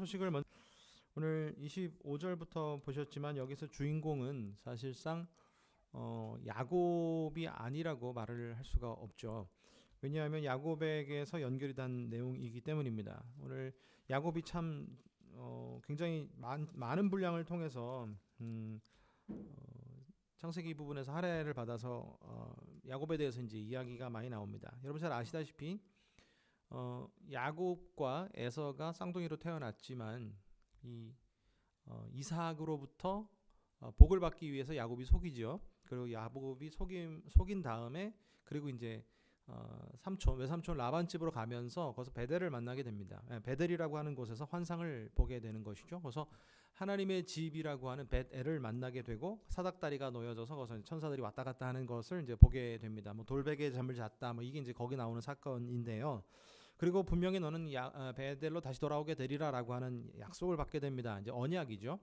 소식을 먼 오늘 25절부터 보셨지만 여기서 주인공은 사실상 어, 야곱이 아니라고 말을 할 수가 없죠. 왜냐하면 야곱에게서 연결이 된 내용이기 때문입니다. 오늘 야곱이 참 어, 굉장히 많, 많은 분량을 통해서 음, 어, 창세기 부분에서 할애를 받아서 어, 야곱에 대해서 이제 이야기가 많이 나옵니다. 여러분 잘 아시다시피 어, 야곱과 에서가 쌍둥이로 태어났지만 이 어, 이삭으로부터 어, 복을 받기 위해서 야곱이 속이죠. 그리고 야곱이 속임 속인 다음에 그리고 이제 어, 삼촌 외삼촌 라반 집으로 가면서 거기서 베델을 만나게 됩니다. 예, 베델이라고 하는 곳에서 환상을 보게 되는 것이죠. 그래서 하나님의 집이라고 하는 벳엘을 만나게 되고 사닥다리가 놓여져서 거기서 천사들이 왔다 갔다 하는 것을 이제 보게 됩니다. 뭐 돌베개에 잠을 잤다. 뭐 이게 이제 거기 나오는 사건인데요. 그리고 분명히 너는 야, 어, 베델로 다시 돌아오게 되리라라고 하는 약속을 받게 됩니다. 이제 언약이죠.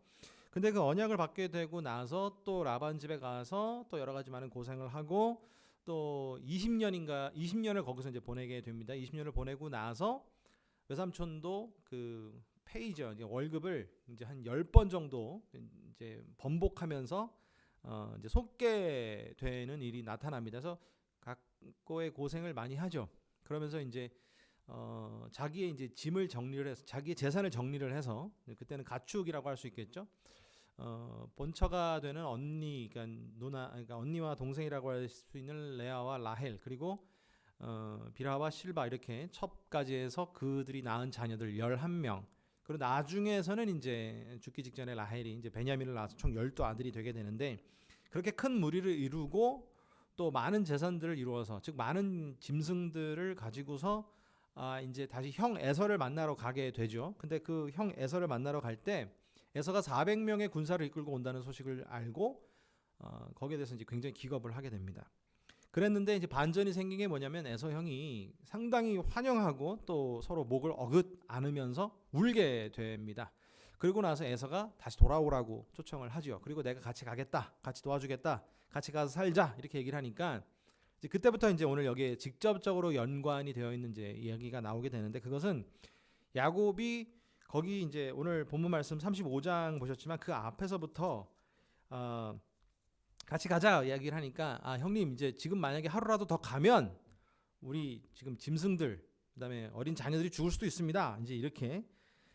근데 그 언약을 받게 되고 나서 또 라반 집에 가서 또 여러 가지 많은 고생을 하고 또 20년인가 20년을 거기서 이제 보내게 됩니다. 20년을 보내고 나서 외삼촌도 그 페이죠. 이제 월급을 이제 한 10번 정도 이제 번복하면서 어 이제 속게 되는 일이 나타납니다. 그래서 각고의 고생을 많이 하죠. 그러면서 이제 어 자기의 이제 짐을 정리를 해서 자기의 재산을 정리를 해서 그때는 가축이라고 할 수 있겠죠. 어 본처가 되는 언니, 그러니까 누나, 그러니까 언니와 동생이라고 할 수 있는 레아와 라헬 그리고 어 비라와 실바 이렇게 첩까지 해서 그들이 낳은 자녀들 11명. 그리고 나중에서는 이제 죽기 직전에 라헬이 이제 베냐민을 낳아서 총 12아들이 되게 되는데 그렇게 큰 무리를 이루고 또 많은 재산들을 이루어서 즉 많은 짐승들을 가지고서 아 이제 다시 형 에서를 만나러 가게 되죠. 근데 그 형 에서를 만나러 갈 때 에서가 400명의 군사를 이끌고 온다는 소식을 알고 어, 거기에 대해서 이제 굉장히 기겁을 하게 됩니다. 그랬는데 이제 반전이 생긴 게 뭐냐면 에서 형이 상당히 환영하고 또 서로 목을 어긋 안으면서 울게 됩니다. 그리고 나서 에서가 다시 돌아오라고 초청을 하지요. 그리고 내가 같이 가겠다, 같이 도와주겠다, 같이 가서 살자 이렇게 얘기를 하니까 이제 그때부터 이제 오늘 여기에 직접적으로 연관이 되어 있는 이제 이야기가 나오게 되는데 그것은 야곱이 거기 이제 오늘 본문 말씀 35장 보셨지만 그 앞에서부터 어 같이 가자 이야기를 하니까 아 형님 이제 지금 만약에 하루라도 더 가면 우리 지금 짐승들 그다음에 어린 자녀들이 죽을 수도 있습니다. 이제 이렇게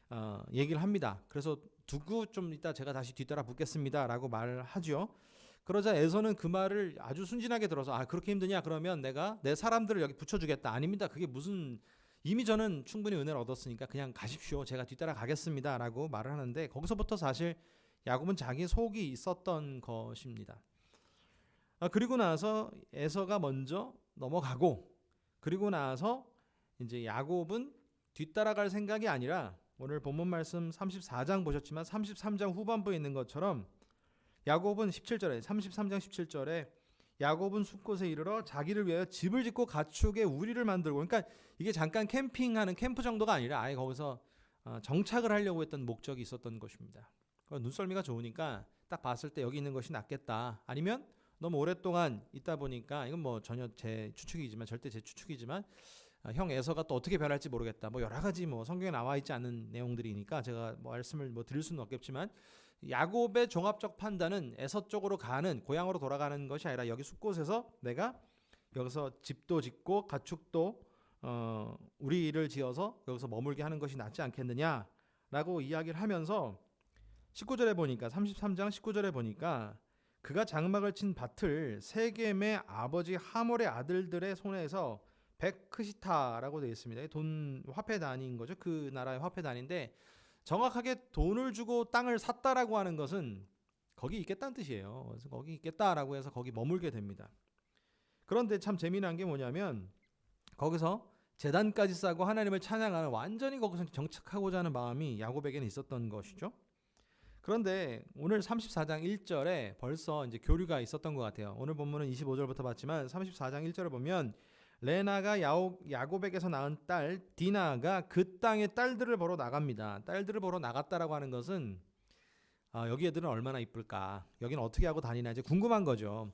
어 얘기를 합니다. 그래서 두고 좀 이따 제가 다시 뒤따라 붙겠습니다라고 말을 하죠. 그러자 에서는 그 말을 아주 순진하게 들어서 아 그렇게 힘드냐? 그러면 내가 내 사람들을 여기 붙여주겠다. 아닙니다. 그게 무슨 이미 저는 충분히 은혜를 얻었으니까 그냥 가십시오. 제가 뒤따라 가겠습니다라고 말을 하는데 거기서부터 사실 야곱은 자기 속이 있었던 것입니다. 아, 그리고 나서 에서가 먼저 넘어가고 그리고 나서 이제 야곱은 뒤따라갈 생각이 아니라 오늘 본문 말씀 34장 보셨지만 33장 후반부에 있는 것처럼 야곱은 17절에 33장 17절에 야곱은 숲곳에 이르러 자기를 위하여 집을 짓고 가축의 우리를 만들고 그러니까 이게 잠깐 캠핑하는 캠프 정도가 아니라 아예 거기서 어, 정착을 하려고 했던 목적이 있었던 것입니다. 눈썰미가 좋으니까 딱 봤을 때 여기 있는 것이 낫겠다. 아니면 너무 오랫동안 있다 보니까 이건 뭐 전혀 제 추측이지만 절대 제 추측이지만 아, 형 에서가 또 어떻게 변할지 모르겠다. 뭐 여러 가지 뭐 성경에 나와 있지 않은 내용들이니까 제가 뭐 말씀을 뭐 드릴 수는 없겠지만 야곱의 종합적 판단은 에서 쪽으로 가는 고향으로 돌아가는 것이 아니라 여기 숲곳에서 내가 여기서 집도 짓고 가축도 어 우리를 지어서 여기서 머물게 하는 것이 낫지 않겠느냐라고 이야기를 하면서 19절에 보니까 33장 19절에 보니까 그가 장막을 친 밭을 세겜의 아버지 하몰의 아들들의 손에서 백크시타라고 되어 있습니다. 돈 화폐 단위인 거죠. 그 나라의 화폐 단위인데 정확하게 돈을 주고 땅을 샀다라고 하는 것은 거기 있겠다는 뜻이에요. 그래서 거기 있겠다라고 해서 거기 머물게 됩니다. 그런데 참 재미난 게 뭐냐면 거기서 재단까지 쌓고 하나님을 찬양하는 완전히 거기서 정착하고자 하는 마음이 야곱에게는 있었던 것이죠. 그런데 오늘 34장 1절에 벌써 이제 교류가 있었던 것 같아요. 오늘 본문은 25절부터 봤지만 34장 1절을 보면 레나가 야곱에게서 낳은 딸 디나가 그 땅의 딸들을 보러 나갑니다. 딸들을 보러 나갔다라고 하는 것은 아, 여기 애들은 얼마나 이쁠까? 여기는 어떻게 하고 다니나 이제 궁금한 거죠.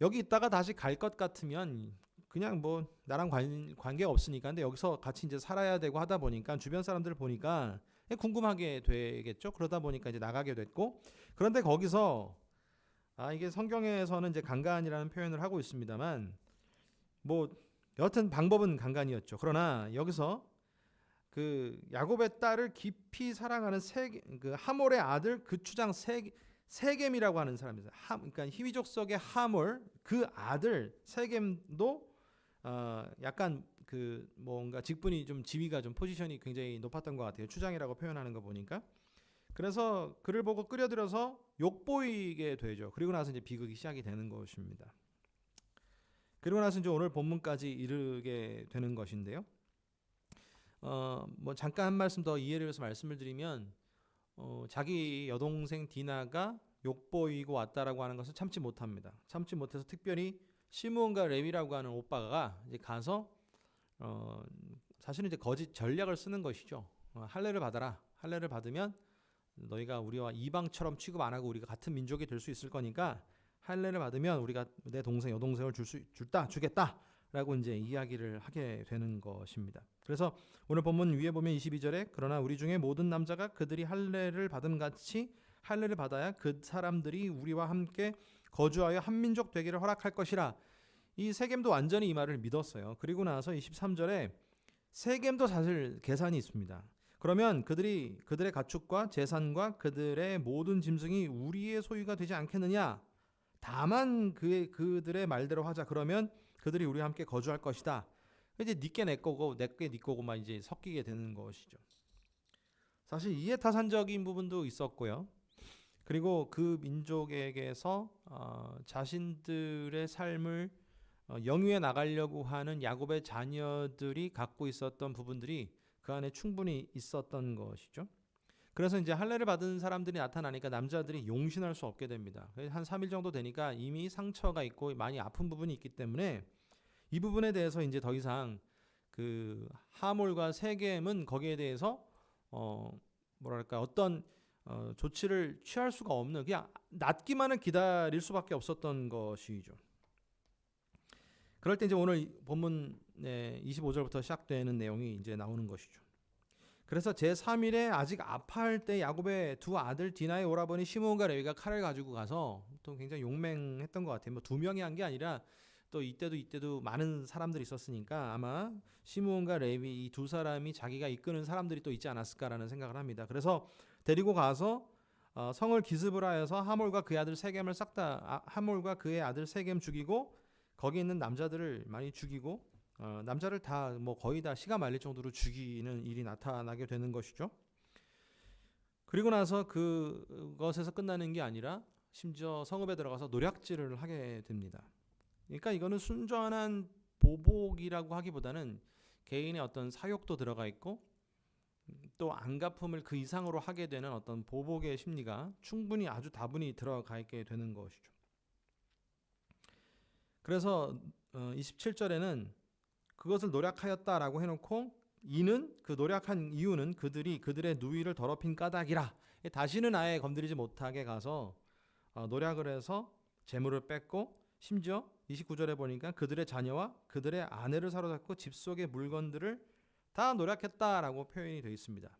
여기 있다가 다시 갈 것 같으면 그냥 뭐 나랑 관, 관계가 없으니까 근데 여기서 같이 이제 살아야 되고 하다 보니까 주변 사람들 보니까 궁금하게 되겠죠. 그러다 보니까 이제 나가게 됐고 그런데 거기서 아 이게 성경에서는 이제 강간이라는 표현을 하고 있습니다만 뭐 여하튼 방법은 강간이었죠. 그러나 여기서 그 야곱의 딸을 깊이 사랑하는 세그 하몰의 아들 그 추장 세 세겜이라고 하는 사람입니다. 하, 그러니까 희위족속의 하몰 그 아들 세겜도 어, 약간 그 뭔가 직분이 좀 지위가 좀 포지션이 굉장히 높았던 것 같아요. 추장이라고 표현하는 거 보니까. 그래서 그를 보고 끌어들여서 욕보이게 되죠. 그리고 나서 이제 비극이 시작이 되는 것입니다. 그리고 나서 이제 오늘 본문까지 이르게 되는 것인데요. 어, 뭐 잠깐 한 말씀 더 이해를 위해서 말씀을 드리면 어, 자기 여동생 디나가 욕보이고 왔다라고 하는 것을 참지 못합니다. 참지 못해서 특별히 시므온과 레위라고 하는 오빠가 이제 가서 어, 사실은 이제 거짓 전략을 쓰는 것이죠. 어, 할례를 받아라. 할례를 받으면 너희가 우리와 이방처럼 취급 안 하고 우리가 같은 민족이 될 수 있을 거니까 할례를 받으면 우리가 내 동생 여동생을 줄 수 줄다 주겠다라고 이제 이야기를 하게 되는 것입니다. 그래서 오늘 본문 위에 보면 22절에 그러나 우리 중에 모든 남자가 그들이 할례를 받음 같이 할례를 받아야 그 사람들이 우리와 함께 거주하여 한 민족 되기를 허락할 것이라. 이 세겜도 완전히 이 말을 믿었어요. 그리고 나서 23절에 세겜도 사실 계산이 있습니다. 그러면 그들이 그들의 가축과 재산과 그들의 모든 짐승이 우리의 소유가 되지 않겠느냐? 다만 그의 그들의 말대로 하자. 그러면 그들이 우리와 함께 거주할 것이다. 이제 니께 내 거고 내게 네 거고만 이제 섞이게 되는 것이죠. 사실 이해타산적인 부분도 있었고요. 그리고 그 민족에게서 어, 자신들의 삶을 어, 영위해 나가려고 하는 야곱의 자녀들이 갖고 있었던 부분들이 그 안에 충분히 있었던 것이죠. 그래서 이제 할례를 받은 사람들이 나타나니까 남자들이 용신할 수 없게 됩니다. 한 3일 정도 되니까 이미 상처가 있고 많이 아픈 부분이 있기 때문에 이 부분에 대해서 이제 더 이상 그 하몰과 세겜은 거기에 대해서 어 뭐랄까 어떤 어 조치를 취할 수가 없는 그냥 낫기만을 기다릴 수밖에 없었던 것이죠. 그럴 때 이제 오늘 본문 25절부터 시작되는 내용이 이제 나오는 것이죠. 그래서 제 3일에 아직 아파할 때 야곱의 두 아들 디나의 오라버니 시므온과 레위가 칼을 가지고 가서 또 굉장히 용맹했던 것 같아요. 뭐 두 명이 한 게 아니라 또 이때도 이때도 많은 사람들이 있었으니까 아마 시므온과 레위 이 두 사람이 자기가 이끄는 사람들이 또 있지 않았을까라는 생각을 합니다. 그래서 데리고 가서 어, 성을 기습을 하여서 하몰과 그의 아들 세겜을 싹다 아, 하몰과 그의 아들 세겜 죽이고 거기 있는 남자들을 많이 죽이고 어, 남자를 다 뭐 거의 다 시가 말릴 정도로 죽이는 일이 나타나게 되는 것이죠. 그리고 나서 그것에서 끝나는 게 아니라 심지어 성읍에 들어가서 노략질을 하게 됩니다. 그러니까 이거는 순전한 보복이라고 하기보다는 개인의 어떤 사욕도 들어가 있고 또 안갚음을 그 이상으로 하게 되는 어떤 보복의 심리가 충분히 아주 다분히 들어가 있게 되는 것이죠. 그래서 어, 27절에는 그것을 노력하였다라고 해놓고 이는 그 노력한 이유는 그들이 그들의 누이를 더럽힌 까닭이라 다시는 아예 건드리지 못하게 가서 어, 노력을 해서 재물을 뺏고 심지어 29절에 보니까 그들의 자녀와 그들의 아내를 사로잡고 집 속의 물건들을 다 노력했다라고 표현이 되어 있습니다.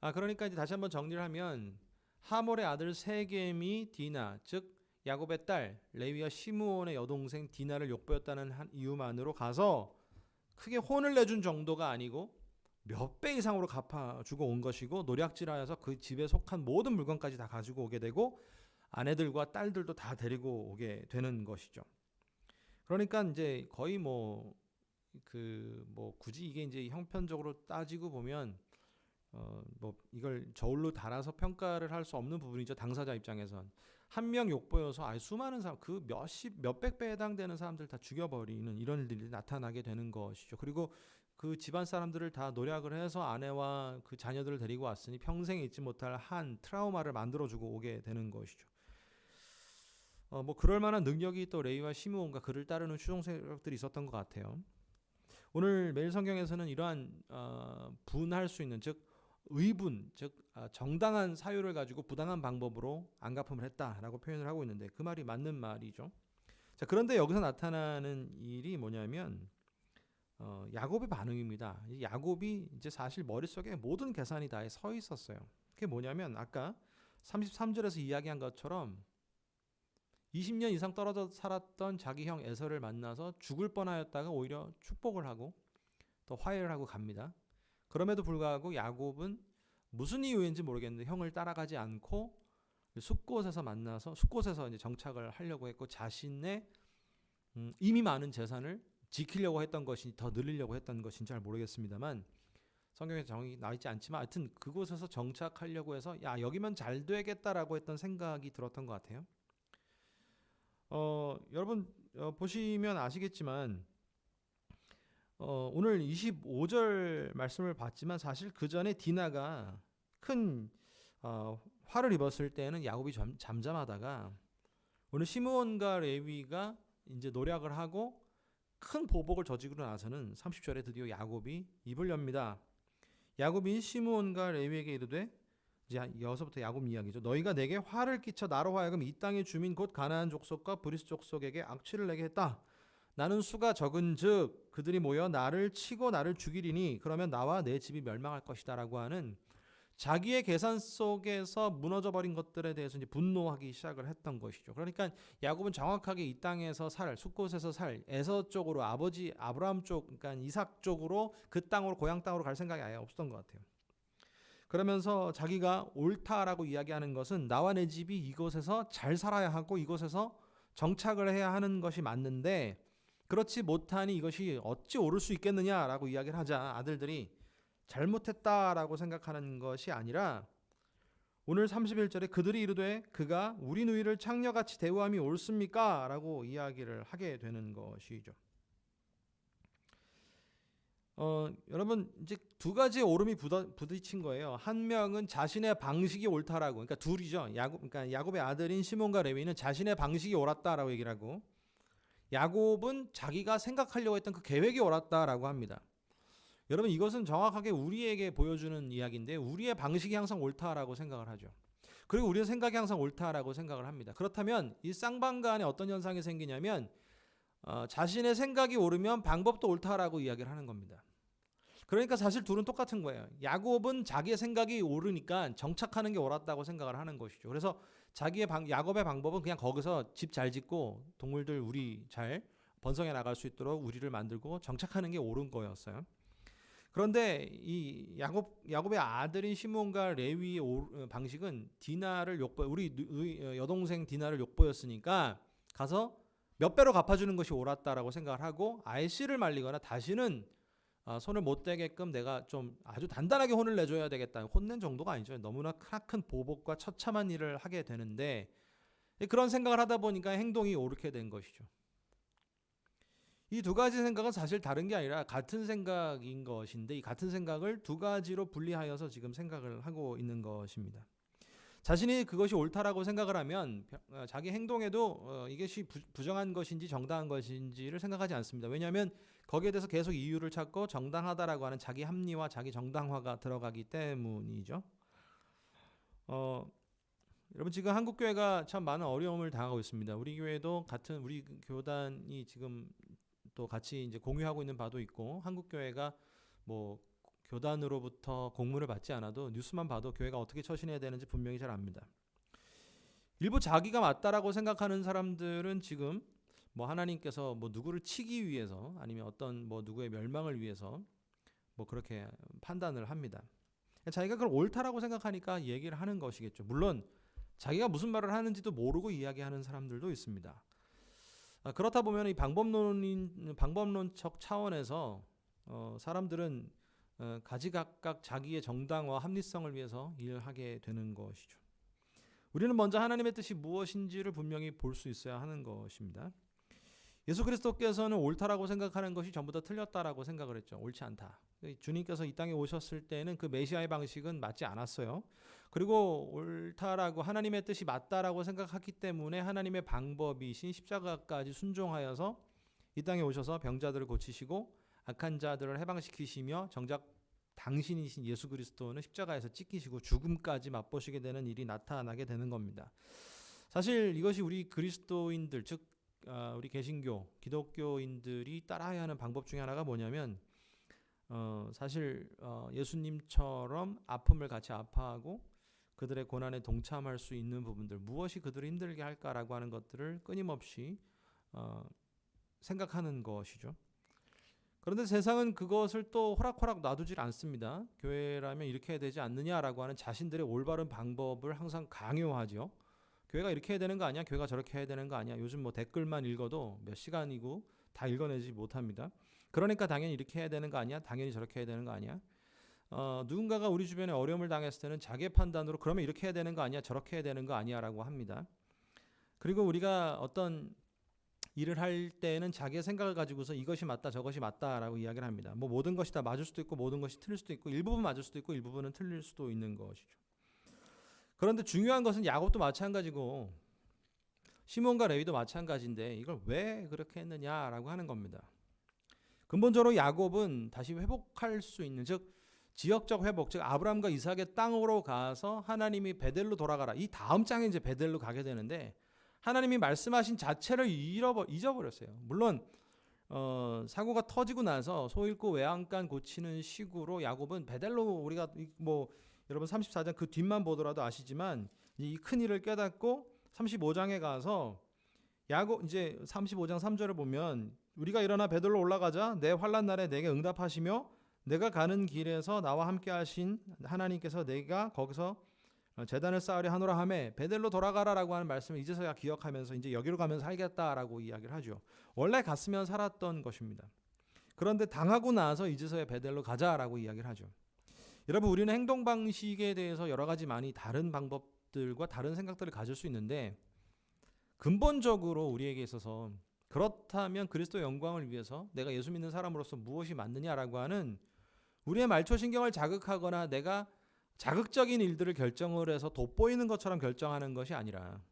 아 그러니까 이제 다시 한번 정리를 하면 하몰의 아들 세겜이 디나 즉 야곱의 딸 레위와 시므온의 여동생 디나를 욕보였다는 한 이유만으로 가서 크게 혼을 내준 정도가 아니고 몇 배 이상으로 갚아주고 온 것이고 노략질하여서 그 집에 속한 모든 물건까지 다 가지고 오게 되고 아내들과 딸들도 다 데리고 오게 되는 것이죠. 그러니까 이제 거의 뭐 그뭐 굳이 이게 이제 형편적으로 따지고 보면 어 뭐 이걸 저울로 달아서 평가를 할 수 없는 부분이죠 당사자 입장에선 한 명 욕보여서 아예 수많은 사람 그 몇십 몇백 배에 해당되는 사람들 다 죽여버리는 이런 일들이 나타나게 되는 것이죠 그리고 그 집안 사람들을 다 노력을 해서 아내와 그 자녀들을 데리고 왔으니 평생 잊지 못할 한 트라우마를 만들어주고 오게 되는 것이죠. 어, 뭐 그럴 만한 능력이 또 레이와 시므온과 그를 따르는 추종 세력들이 있었던 것 같아요. 오늘 매일 성경에서는 이러한 어, 분할 수 있는 즉 의분 즉 아, 정당한 사유를 가지고 부당한 방법으로 안 갚음을 했다라고 표현을 하고 있는데 그 말이 맞는 말이죠. 자 그런데 여기서 나타나는 일이 뭐냐면 어, 야곱의 반응입니다. 이 야곱이 이제 사실 머릿속에 모든 계산이 다 서 있었어요. 그게 뭐냐면 아까 33절에서 이야기한 것처럼 20년 이상 떨어져 살았던 자기 형 에서를 만나서 죽을 뻔하였다가 오히려 축복을 하고 또 화해를 하고 갑니다. 그럼에도 불구하고 야곱은 무슨 이유인지 모르겠는데 형을 따라가지 않고 숲곳에서 만나서 숲곳에서 이제 정착을 하려고 했고 자신의 음, 이미 많은 재산을 지키려고 했던 것이 더 늘리려고 했던 것인지 잘 모르겠습니다만 성경에 정이 나와 있지 않지만 하여튼 그곳에서 정착하려고 해서 야 여기면 잘 되겠다라고 했던 생각이 들었던 것 같아요. 어, 여러분 어, 보시면 아시겠지만 어, 오늘 25절 말씀을 봤지만 사실 그 전에 디나가 큰 어, 화를 입었을 때는 야곱이 잠, 잠잠하다가 오늘 시므온과 레위가 이제 노력을 하고 큰 보복을 저지르고 나서는 30절에 드디어 야곱이 입을 엽니다. 야곱이 시므온과 레위에게 이르되 이제 여기서부터 야곱 이야기죠. 너희가 내게 화를 끼쳐 나로 하여금 이 땅의 주민 곧 가나안 족속과 브리스 족속에게 악취를 내게 했다. 나는 수가 적은 즉 그들이 모여 나를 치고 나를 죽이리니 그러면 나와 내 집이 멸망할 것이다 라고 하는 자기의 계산 속에서 무너져 버린 것들에 대해서 이제 분노하기 시작을 했던 것이죠. 그러니까 야곱은 정확하게 이 땅에서 살 숲곳에서 살 에서 쪽으로 아버지 아브라함 쪽 그러니까 이삭 쪽으로 그 땅으로 고향 땅으로 갈 생각이 아예 없었던 것 같아요. 그러면서 자기가 옳다라고 이야기하는 것은 나와 내 집이 이곳에서 잘 살아야 하고 이곳에서 정착을 해야 하는 것이 맞는데 그렇지 못하니 이것이 어찌 옳을 수 있겠느냐라고 이야기를 하자 아들들이 잘못했다라고 생각하는 것이 아니라 오늘 31절에 그들이 이르되 그가 우리 누이를 창녀같이 대우함이 옳습니까? 라고 이야기를 하게 되는 것이죠. 어, 여러분 이제 두 가지 오름이 부딪, 부딪힌 거예요. 한 명은 자신의 방식이 옳다라고, 그러니까 둘이죠. 야곱, 그러니까 야곱의 아들인 시몬과 레위는 자신의 방식이 옳았다라고 얘기를 하고, 야곱은 자기가 생각하려고 했던 그 계획이 옳았다라고 합니다. 여러분 이것은 정확하게 우리에게 보여주는 이야기인데 우리의 방식이 항상 옳다라고 생각을 하죠. 그리고 우리의 생각이 항상 옳다라고 생각을 합니다. 그렇다면 이 쌍방간에 어떤 현상이 생기냐면 어, 자신의 생각이 옳으면 방법도 옳다라고 이야기를 하는 겁니다. 그러니까 사실 둘은 똑같은 거예요. 야곱은 자기의 생각이 옳으니까 정착하는 게 옳았다고 생각을 하는 것이죠. 그래서 자기의 방, 야곱의 방법은 그냥 거기서 집 잘 짓고 동물들 우리 잘 번성해 나갈 수 있도록 우리를 만들고 정착하는 게 옳은 거였어요. 그런데 이 야곱 야곱의 아들인 시몬과 레위의 오, 방식은 디나를 욕보 우리 어, 여동생 디나를 욕보였으니까 가서 몇 배로 갚아주는 것이 옳았다라고 생각을 하고 아예 씨를 말리거나 다시는 어, 손을 못 대게끔 내가 좀 아주 단단하게 혼을 내줘야 되겠다. 혼낸 정도가 아니죠. 너무나 크나큰 보복과 처참한 일을 하게 되는데 그런 생각을 하다 보니까 행동이 옳게 된 것이죠. 이 두 가지 생각은 사실 다른 게 아니라 같은 생각인 것인데 이 같은 생각을 두 가지로 분리하여서 지금 생각을 하고 있는 것입니다. 자신이 그것이 옳다라고 생각을 하면 어, 자기 행동에도 어, 이것이 부정한 것인지 정당한 것인지를 생각하지 않습니다. 왜냐하면 거기에 대해서 계속 이유를 찾고 정당하다라고 하는 자기 합리화, 자기 정당화가 들어가기 때문이죠. 어, 여러분 지금 한국 교회가 참 많은 어려움을 당하고 있습니다. 우리 교회도 같은 우리 교단이 지금 또 같이 이제 공유하고 있는 바도 있고 한국 교회가 뭐 교단으로부터 공문을 받지 않아도 뉴스만 봐도 교회가 어떻게 처신해야 되는지 분명히 잘 압니다. 일부 자기가 맞다라고 생각하는 사람들은 지금 뭐 하나님께서 뭐 누구를 치기 위해서 아니면 어떤 뭐 누구의 멸망을 위해서 뭐 그렇게 판단을 합니다. 자기가 그걸 옳다라고 생각하니까 얘기를 하는 것이겠죠. 물론 자기가 무슨 말을 하는지도 모르고 이야기하는 사람들도 있습니다. 아, 그렇다 보면 이 방법론인 방법론적 차원에서 어, 사람들은 어, 가지각각 자기의 정당화 합리성을 위해서 일을 하게 되는 것이죠. 우리는 먼저 하나님의 뜻이 무엇인지를 분명히 볼 수 있어야 하는 것입니다. 예수 그리스도께서는 옳다라고 생각하는 것이 전부 다 틀렸다라고 생각을 했죠. 옳지 않다. 주님께서 이 땅에 오셨을 때는 그 메시아의 방식은 맞지 않았어요. 그리고 옳다라고 하나님의 뜻이 맞다라고 생각했기 때문에 하나님의 방법이신 십자가까지 순종하여서 이 땅에 오셔서 병자들을 고치시고 악한 자들을 해방시키시며 정작 당신이신 예수 그리스도는 십자가에서 찢기시고 죽음까지 맛보시게 되는 일이 나타나게 되는 겁니다. 사실 이것이 우리 그리스도인들 즉 아, 우리 개신교 기독교인들이 따라야 하는 방법 중에 하나가 뭐냐면 어, 사실 어, 예수님처럼 아픔을 같이 아파하고 그들의 고난에 동참할 수 있는 부분들 무엇이 그들을 힘들게 할까라고 하는 것들을 끊임없이 어, 생각하는 것이죠. 그런데 세상은 그것을 또 호락호락 놔두질 않습니다. 교회라면 이렇게 해야 되지 않느냐라고 하는 자신들의 올바른 방법을 항상 강요하죠. 교회가 이렇게 해야 되는 거 아니야? 교회가 저렇게 해야 되는 거 아니야? 요즘 뭐 댓글만 읽어도 몇 시간이고 다 읽어내지 못합니다. 그러니까 당연히 이렇게 해야 되는 거 아니야? 당연히 저렇게 해야 되는 거 아니야? 어, 누군가가 우리 주변에 어려움을 당했을 때는 자기의 판단으로 그러면 이렇게 해야 되는 거 아니야? 저렇게 해야 되는 거 아니야 라고 합니다. 그리고 우리가 어떤 일을 할 때는 자기의 생각을 가지고서 이것이 맞다 저것이 맞다라고 이야기를 합니다. 뭐 모든 것이 다 맞을 수도 있고 모든 것이 틀릴 수도 있고 일부분 맞을 수도 있고 일부분은 틀릴 수도 있는 것이죠. 그런데 중요한 것은 야곱도 마찬가지고 시몬과 레위도 마찬가지인데 이걸 왜 그렇게 했느냐라고 하는 겁니다. 근본적으로 야곱은 다시 회복할 수 있는 즉 지역적 회복 즉 아브라함과 이삭의 땅으로 가서 하나님이 베델로 돌아가라 이 다음 장에 이제 베델로 가게 되는데 하나님이 말씀하신 자체를 잃어버 잊어버렸어요. 물론 어, 사고가 터지고 나서 소 잃고 외양간 고치는 식으로 야곱은 베델로 우리가 이- 뭐 여러분 34장 그 뒷만 보더라도 아시지만 이 큰 일을 깨닫고 35장에 가서 야곱 이제 35장 3절을 보면 우리가 일어나 베들로 올라가자 내 환란 날에 내게 응답하시며 내가 가는 길에서 나와 함께 하신 하나님께서 내가 거기서 어, 재단을 쌓으려 하노라 하매 베델로 돌아가라라고 하는 말씀을 이제서야 기억하면서 이제 여기로 가면서 살겠다라고 이야기를 하죠. 원래 갔으면 살았던 것입니다. 그런데 당하고 나서 이제서야 베델로 가자라고 이야기를 하죠. 여러분 우리는 행동 방식에 대해서 여러 가지 많이 다른 방법들과 다른 생각들을 가질 수 있는데 근본적으로 우리에게 있어서 그렇다면 그리스도 영광을 위해서 내가 예수 믿는 사람으로서 무엇이 맞느냐라고 하는 우리의 말초 신경을 자극하거나 내가 자극적인 일들을 결정을 해서 돋보이는 것처럼 결정하는 것이 아니라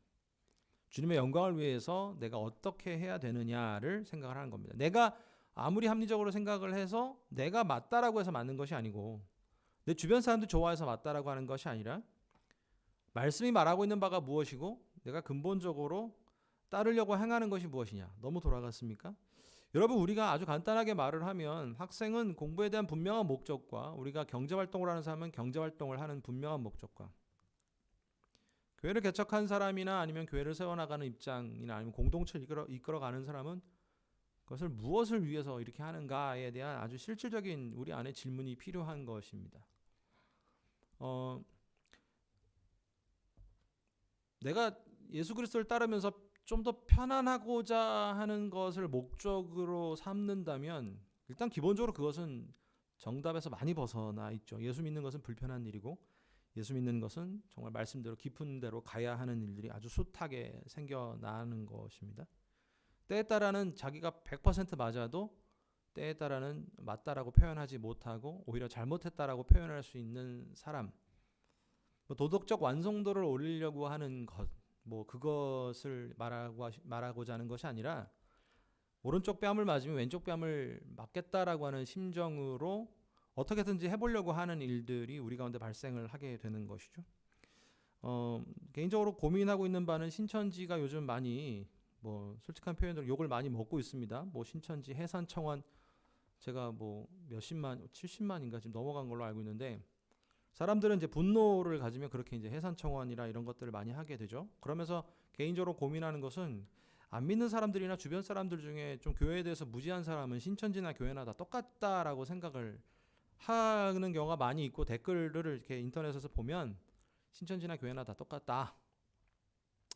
주님의 영광을 위해서 내가 어떻게 해야 되느냐를 생각을 하는 겁니다. 내가 아무리 합리적으로 생각을 해서 내가 맞다라고 해서 맞는 것이 아니고 내 주변 사람들 좋아해서 맞다라고 하는 것이 아니라 말씀이 말하고 있는 바가 무엇이고 내가 근본적으로 따르려고 행하는 것이 무엇이냐? 너무 돌아갔습니까? 여러분 우리가 아주 간단하게 말을 하면 학생은 공부에 대한 분명한 목적과 우리가 경제 활동을 하는 사람은 경제 활동을 하는 분명한 목적과 교회를 개척한 사람이나 아니면 교회를 세워나가는 입장이나 아니면 공동체를 이끌어, 이끌어가는 사람은 그것을 무엇을 위해서 이렇게 하는가에 대한 아주 실질적인 우리 안에 질문이 필요한 것입니다. 어, 내가 예수 그리스도를 따르면서 좀 더 편안하고자 하는 것을 목적으로 삼는다면 일단 기본적으로 그것은 정답에서 많이 벗어나 있죠. 예수 믿는 것은 불편한 일이고 예수 믿는 것은 정말 말씀대로 깊은 대로 가야 하는 일들이 아주 숱하게 생겨나는 것입니다. 때에 따라는 자기가 100% 맞아도 때에 따라는 맞다라고 표현하지 못하고 오히려 잘못했다라고 표현할 수 있는 사람 뭐 도덕적 완성도를 올리려고 하는 것, 뭐 그것을 말하고 하시- 말하고자 하는 것이 아니라 오른쪽 뺨을 맞으면 왼쪽 뺨을 맞겠다라고 하는 심정으로 어떻게든지 해보려고 하는 일들이 우리 가운데 발생을 하게 되는 것이죠. 어, 개인적으로 고민하고 있는 바는 신천지가 요즘 많이 뭐 솔직한 표현으로 욕을 많이 먹고 있습니다. 뭐 신천지 해산 청원 제가 뭐 몇십만, 70만인가 지금 넘어간 걸로 알고 있는데 사람들은 이제 분노를 가지면 그렇게 이제 해산 청원이라 이런 것들을 많이 하게 되죠. 그러면서 개인적으로 고민하는 것은 안 믿는 사람들이나 주변 사람들 중에 좀 교회에 대해서 무지한 사람은 신천지나 교회나 다 똑같다라고 생각을 하는 경우가 많이 있고 댓글을 이렇게 인터넷에서 보면 신천지나 교회나 다 똑같다.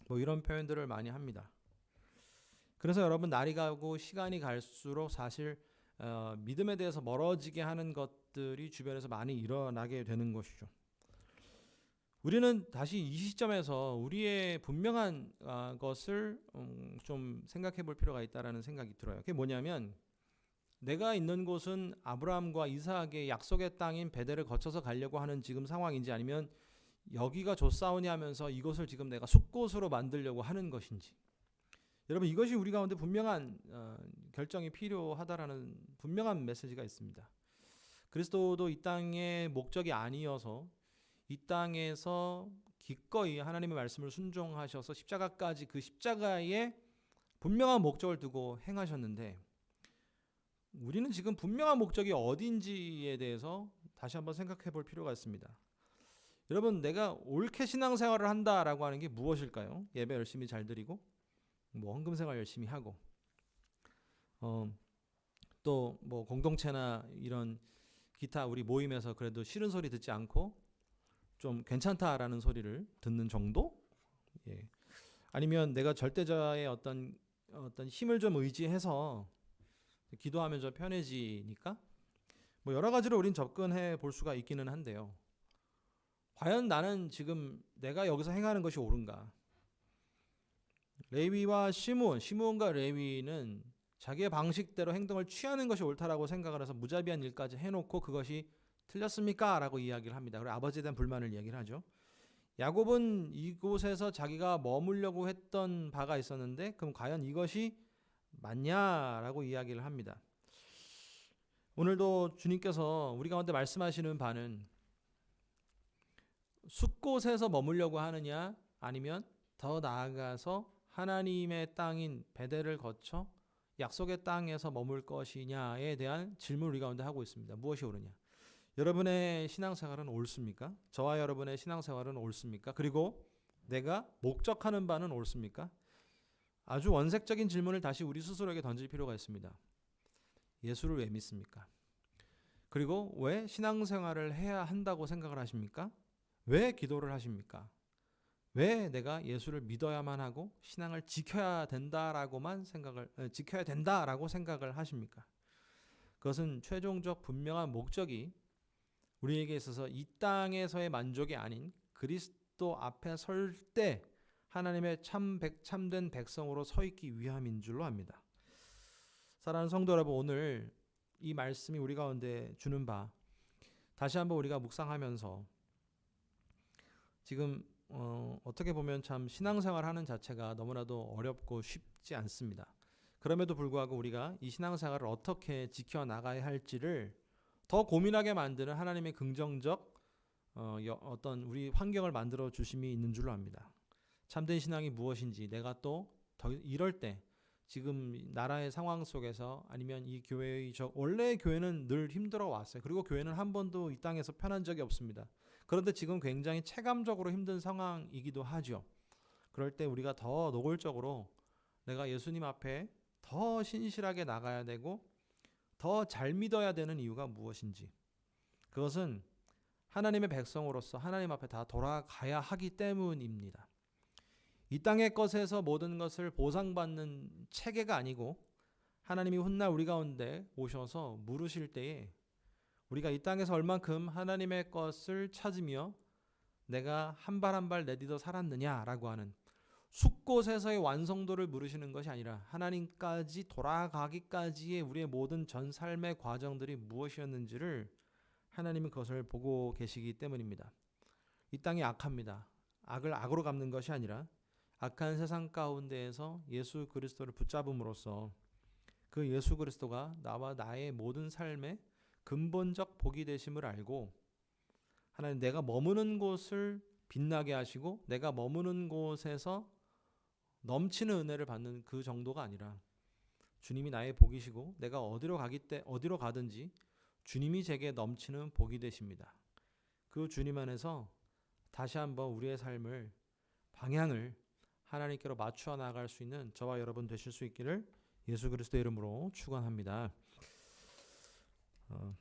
뭐 이런 표현들을 많이 합니다. 그래서 여러분 날이 가고 시간이 갈수록 사실 어, 믿음에 대해서 멀어지게 하는 것들이 주변에서 많이 일어나게 되는 것이죠. 우리는 다시 이 시점에서 우리의 분명한 아, 것을 음, 좀 생각해 볼 필요가 있다라는 생각이 들어요. 그게 뭐냐면 내가 있는 곳은 아브라함과 이삭의 약속의 땅인 베델을 거쳐서 가려고 하는 지금 상황인지 아니면 여기가 좋사오니 하면서 이곳을 지금 내가 숲곳으로 만들려고 하는 것인지 여러분 이것이 우리 가운데 분명한 어, 결정이 필요하다라는 분명한 메시지가 있습니다. 그리스도도 이 땅의 목적이 아니어서 이 땅에서 기꺼이 하나님의 말씀을 순종하셔서 십자가까지 그 십자가의 분명한 목적을 두고 행하셨는데 우리는 지금 분명한 목적이 어딘지에 대해서 다시 한번 생각해 볼 필요가 있습니다. 여러분, 내가 옳게 신앙생활을 한다라고 하는 게 무엇일까요? 예배 열심히 잘 드리고, 뭐 헌금생활 열심히 하고, 어, 또 뭐 공동체나 이런 기타 우리 모임에서 그래도 싫은 소리 듣지 않고 좀 괜찮다라는 소리를 듣는 정도? 예. 아니면 내가 절대자의 어떤 어떤 힘을 좀 의지해서 기도하면 좀 편해지니까 뭐 여러 가지로 우린 접근해 볼 수가 있기는 한데요. 과연 나는 지금 내가 여기서 행하는 것이 옳은가? 레위와 시므온, 시므온과 레위는 자기의 방식대로 행동을 취하는 것이 옳다라고 생각을 해서 무자비한 일까지 해놓고 그것이 틀렸습니까? 라고 이야기를 합니다. 그리고 아버지에 대한 불만을 이야기를 하죠. 야곱은 이곳에서 자기가 머물려고 했던 바가 있었는데 그럼 과연 이것이 맞냐라고 이야기를 합니다. 오늘도 주님께서 우리 가운데 말씀하시는 바는 숲곳에서 머물려고 하느냐 아니면 더 나아가서 하나님의 땅인 베델을 거쳐 약속의 땅에서 머물 것이냐에 대한 질문을 우리 가운데 하고 있습니다. 무엇이 옳으냐? 여러분의 신앙생활은 옳습니까? 저와 여러분의 신앙생활은 옳습니까? 그리고 내가 목적하는 바는 옳습니까? 아주 원색적인 질문을 다시 우리 스스로에게 던질 필요가 있습니다. 예수를 왜 믿습니까? 그리고 왜 신앙생활을 해야 한다고 생각을 하십니까? 왜 기도를 하십니까? 왜 내가 예수를 믿어야만 하고 신앙을 지켜야 된다라고만 생각을 에, 지켜야 된다라고 생각을 하십니까? 그것은 최종적 분명한 목적이 우리에게 있어서 이 땅에서의 만족이 아닌 그리스도 앞에 설 때 하나님의 참 백, 참된 백성으로 서 있기 위함인 줄로 압니다. 사랑하는 성도 여러분, 오늘 이 말씀이 우리 가운데 주는 바 다시 한번 우리가 묵상하면서 지금 어, 어떻게 보면 참 신앙생활 하는 자체가 너무나도 어렵고 쉽지 않습니다. 그럼에도 불구하고 우리가 이 신앙생활을 어떻게 지켜 나가야 할지를 더 고민하게 만드는 하나님의 긍정적 어, 여, 어떤 우리 환경을 만들어 주심이 있는 줄로 압니다. 참된 신앙이 무엇인지 내가 또더 이럴 때 지금 나라의 상황 속에서 아니면 이 교회의 저 원래 교회는 늘 힘들어 왔어요. 그리고 교회는 한 번도 이 땅에서 편한 적이 없습니다. 그런데 지금 굉장히 체감적으로 힘든 상황이기도 하죠. 그럴 때 우리가 더 노골적으로 내가 예수님 앞에 더 신실하게 나가야 되고 더 잘 믿어야 되는 이유가 무엇인지 그것은 하나님의 백성으로서 하나님 앞에 다 돌아가야 하기 때문입니다. 이 땅의 것에서 모든 것을 보상받는 체계가 아니고 하나님이 훗날 우리 가운데 오셔서 물으실 때에 우리가 이 땅에서 얼만큼 하나님의 것을 찾으며 내가 한 발 한 발 내딛어 살았느냐라고 하는 숲곳에서의 완성도를 물으시는 것이 아니라 하나님까지 돌아가기까지의 우리의 모든 전 삶의 과정들이 무엇이었는지를 하나님은 그것을 보고 계시기 때문입니다. 이 땅이 악합니다. 악을 악으로 갚는 것이 아니라 악한 세상 가운데에서 예수 그리스도를 붙잡음으로써 그 예수 그리스도가 나와 나의 모든 삶의 근본적 복이 되심을 알고 하나님 내가 머무는 곳을 빛나게 하시고 내가 머무는 곳에서 넘치는 은혜를 받는 그 정도가 아니라 주님이 나의 복이시고 내가 어디로 가기 때 어디로 가든지 주님이 제게 넘치는 복이 되십니다. 그 주님 안에서 다시 한번 우리의 삶을 방향을 하나님께로 맞추어 나갈 수 있는 저와 여러분 되실 수 있기를 예수 그리스도 이름으로 축원합니다. 어,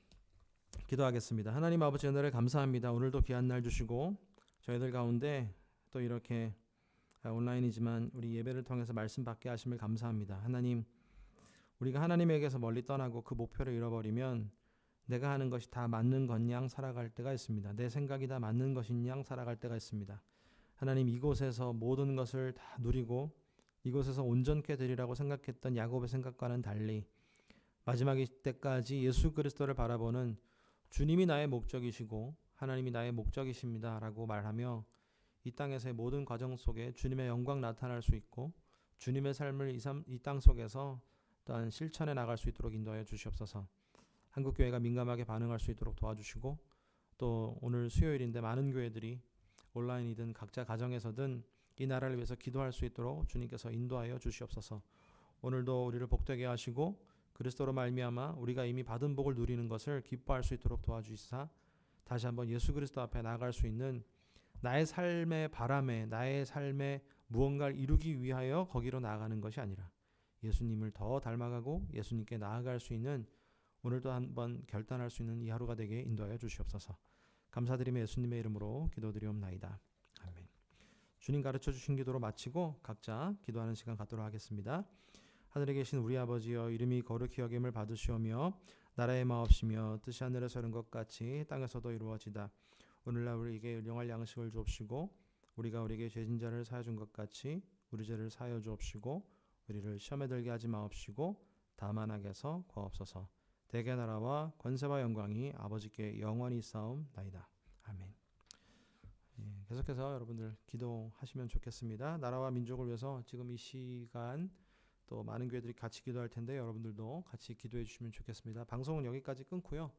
기도하겠습니다. 하나님 아버지 은혜를 감사합니다. 오늘도 귀한 날 주시고 저희들 가운데 또 이렇게 아, 온라인이지만 우리 예배를 통해서 말씀 받게 하심을 감사합니다. 하나님 우리가 하나님에게서 멀리 떠나고 그 목표를 잃어버리면 내가 하는 것이 다 맞는 것양 살아갈 때가 있습니다. 내 생각이 다 맞는 것인 양 살아갈 때가 있습니다. 하나님 이곳에서 모든 것을 다 누리고 이곳에서 온전케 되리라고 생각했던 야곱의 생각과는 달리 마지막 때까지 예수 그리스도를 바라보는 주님이 나의 목적이시고 하나님이 나의 목적이십니다라고 말하며 이 땅에서의 모든 과정 속에 주님의 영광 나타날 수 있고 주님의 삶을 이 땅 속에서 또한 실천해 나갈 수 있도록 인도하여 주시옵소서. 한국 교회가 민감하게 반응할 수 있도록 도와주시고 또 오늘 수요일인데 많은 교회들이 온라인이든 각자 가정에서든 이 나라를 위해서 기도할 수 있도록 주님께서 인도하여 주시옵소서. 오늘도 우리를 복되게 하시고 그리스도로 말미암아 우리가 이미 받은 복을 누리는 것을 기뻐할 수 있도록 도와주시사 다시 한번 예수 그리스도 앞에 나아갈 수 있는 나의 삶의 바람에 나의 삶의 무언가를 이루기 위하여 거기로 나아가는 것이 아니라 예수님을 더 닮아가고 예수님께 나아갈 수 있는 오늘도 한번 결단할 수 있는 이 하루가 되게 인도하여 주시옵소서. 감사드리며 예수님의 이름으로 기도드리옵나이다. 아멘. 주님 가르쳐 주신 기도로 마치고 각자 기도하는 시간 갖도록 하겠습니다. 하늘에 계신 우리 아버지여 이름이 거룩히 여김을 받으시오며 나라의 마옵시며 뜻이 하늘에서 이룬 것 같이 땅에서도 이루어지다. 오늘날 우리에게 일용할 양식을 주옵시고 우리가 우리에게 죄진 자를 사여 준 것 같이 우리 죄를 사여 주옵시고 우리를 시험에 들게 하지 마옵시고 다만 악에서 구하옵소서. 대개 나라와 권세와 영광이 아버지께 영원히 싸움나이다. 아멘. 예, 계속해서 여러분들 기도하시면 좋겠습니다. 나라와 민족을 위해서 지금 이 시간 또 많은 교회들이 같이 기도할 텐데 여러분들도 같이 기도해 주시면 좋겠습니다. 방송은 여기까지 끊고요.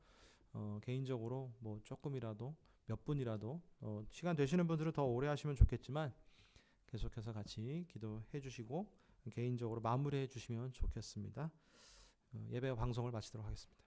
어, 개인적으로 뭐 조금이라도 몇 분이라도 어, 시간 되시는 분들은 더 오래 하시면 좋겠지만 계속해서 같이 기도해 주시고 개인적으로 마무리해 주시면 좋겠습니다. 어, 예배 방송을 마치도록 하겠습니다.